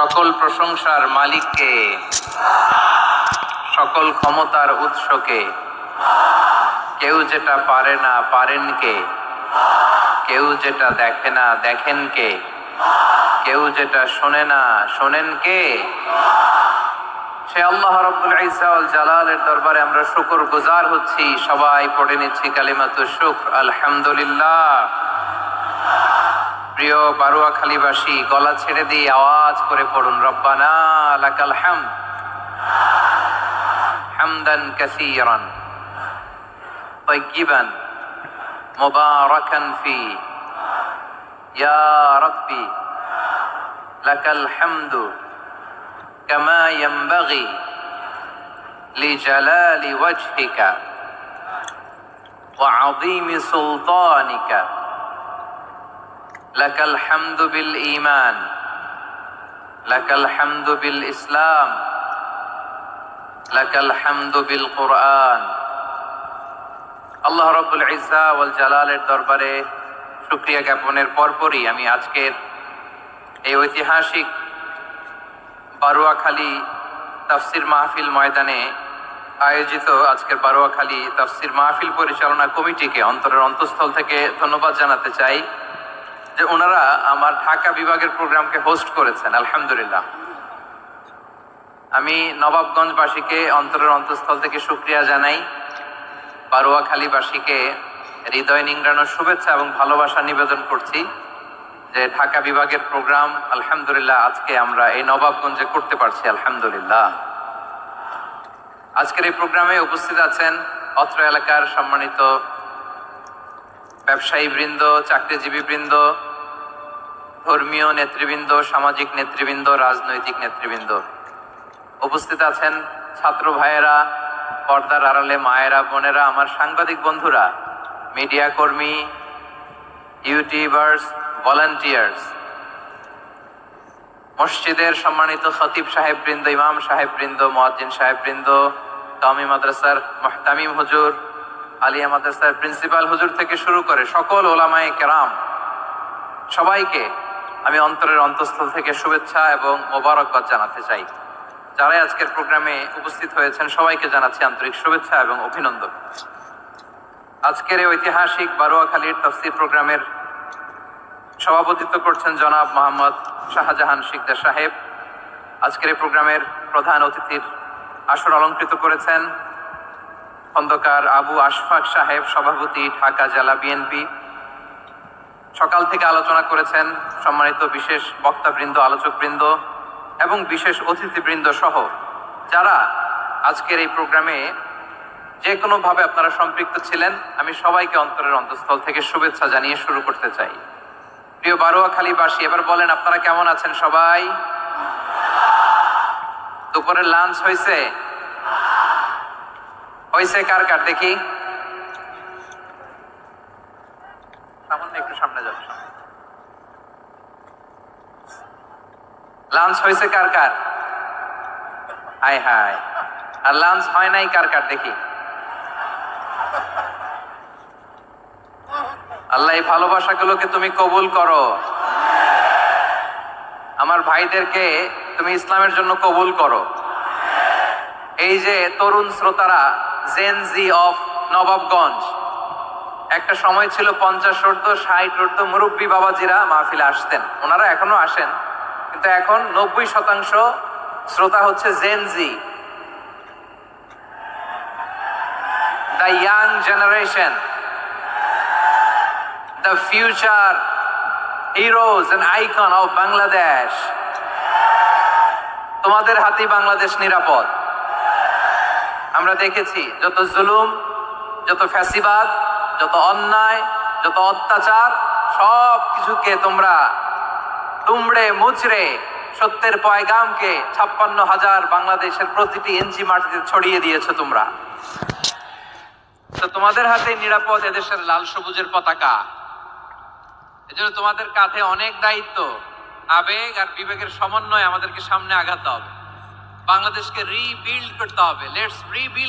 সকল প্রশংসার মালিককে, সকল ক্ষমতার উৎসকে, কেউ যেটা পারে না পারেন কে কেউ যেটা দেখে না দেখেন কে কেউ যেটা শোনে না শোনেন কে সে আল্লাহ রব্বুল ইসাউল জালালের দরবারে আমরা শুকর গুজার হচ্ছি। সবাই পড়ে নিচ্ছি কালিমাতু শুক আলহামদুলিল্লাহ। প্রিয় বারুয়াখালীবাসী গলা ছেড়ে দিয়ে আওয়াজ করে পড়ুন রব্বানা লাকাল হামদ হামদান কাসীরান طيبا مباركا فيه يا ربي لك الحمد كما ينبغي لجلال وجهك وعظيم سلطانك লাকাল হামদু বিল ইমান লাকাল হামদু বিল ইসলাম, লাকাল হামদু বিল কোরআন। আল্লাহ ওয়াল জালালের দরবারে জ্ঞাপনের পরপরই আমি আজকের এই ঐতিহাসিক বারোয়াখালী তাফসির মাহফিল ময়দানে আয়োজিত আজকের বারোয়াখালী তাফসির মাহফিল পরিচালনা কমিটিকে অন্তরের অন্তঃস্থল থেকে ধন্যবাদ জানাতে চাই। যে ওনারা আমার ঢাকা বিভাগের প্রোগ্রামকে হোস্ট করেছেন, আলহামদুলিল্লাহ। আমি নবাবগঞ্জবাসীকে অন্তরের অন্তঃস্থল থেকে শুক্রিয়া জানাই, বারোয়াখালীবাসীকে হৃদয় নিংড়ানোর শুভেচ্ছা এবং ভালোবাসা নিবেদন করছি যে ঢাকা বিভাগের প্রোগ্রাম, আলহামদুলিল্লাহ, আজকে আমরা এই নবাবগঞ্জে করতে পারছি, আলহামদুলিল্লাহ। আজকের এই প্রোগ্রামে উপস্থিত আছেন অত্র এলাকার সম্মানিত ব্যবসায়ী বৃন্দ চাকরিজীবী বৃন্দ ধর্মীয় নেতৃবৃন্দ, সামাজিক নেতৃবৃন্দ, রাজনৈতিক নেতৃবৃন্দ। উপস্থিত আছেন ছাত্র ভাইয়েরা, পর্দার আড়ালে মায়েরা, বোনেরা, আমার সাংবাদিক বন্ধুরা, মিডিয়া কর্মী, ইউটিউবার্স, ভলান্টিয়ার্স। মসজিদের সম্মানিত খতিব সাহেব বৃন্দ ইমাম সাহেব বৃন্দ মোয়াজ্জিন সাহেব বৃন্দ তামি মাদ্রাসার তামিম হুজুর, আলিয়া মাদ্রাসার প্রিন্সিপাল হুজুর থেকে শুরু করে সকল ওলামায়ে কেরাম, সবাইকে আমি অন্তরের অন্তঃস্থল থেকে শুভেচ্ছা এবং মোবারকবাদ জানাতে চাই। যারাই আজকের প্রোগ্রামে উপস্থিত হয়েছেন, সবাইকে জানাচ্ছি আন্তরিক শুভেচ্ছা এবং অভিনন্দন। আজকের এই ঐতিহাসিক বারোয়াখালীর তফসির প্রোগ্রামের সভাপতিত্ব করছেন জনাব মোহাম্মদ শাহজাহান শিকদার সাহেব। আজকের এই প্রোগ্রামের প্রধান অতিথির আসর অলঙ্কৃত করেছেন খন্দকার আবু আশফাক সাহেব, সভাপতি ঢাকা জেলা বিএনপি। সকাল থেকে আলোচনা করেছেন সম্মানিত বিশেষ বক্তাবৃন্দ, আলোচকবৃন্দ এবং বিশেষ অতিথিবৃন্দ সহ যারা আজকের এই প্রোগ্রামে যে কোনোভাবে আপনারা সম্পৃক্ত ছিলেন, আমি সবাইকে অন্তরের অন্তঃস্থল থেকে শুভেচ্ছা জানিয়ে শুরু করতে চাই। প্রিয় বারোয়াখালীবাসী, এবার বলেন আপনারা কেমন আছেন সবাই? দুপুরের লাঞ্চ হয়েছে হয়েছে কার কার? দেখি। একটু সামনে যাবে লাঞ্চ হয়েছে কার কার? হাই হাই। আর লাঞ্চ হয় নাই কার কার, দেখি। আল্লাহ এই ভালোবাসাগুলোকে তুমি কবুল করো। আমার ভাইদেরকে তুমি ইসলামের জন্য কবুল করো। এই যে তরুণ শ্রোতারা জেন জি অফ নবাবগঞ্জ একটা সময় ছিল পঞ্চাশ ঊর্ধ্ব ষাট ঊর্ধ্ব মুরব্বী বাবাজিরা মাহফিলে আসতেন। ওনারা এখনও আসেন। কিন্তু এখন নব্বই শতাংশ শ্রোতা হচ্ছে Gen Z the young generation the future heroes and icon of Bangladesh তোমাদের হাতেই বাংলাদেশ নিরাপদ। আমরা দেখেছি, যত জুলুম, যত ফ্যাসিবাদ যত অন্যায়, যত অত্যাচার, সব কিছুকে তোমরা তুমড়ে মুচড়ে সত্যের পয়গামকে ছাপ্পান্ন হাজার বাংলাদেশের প্রতিটি ইঞ্চি মাটিতে ছড়িয়ে দিয়েছ তোমরা। তো তোমাদের হাতে নিরাপদ এদেশের লাল সবুজের পতাকা। এজন্য তোমাদের কাঁধে অনেক দায়িত্ব, আবেগ আর বিবেকের সমন্বয় আমাদেরকে সামনে আগাতে হবে। বাংলাদেশকে রিবিল্ড করতে হবে। Let's rebuild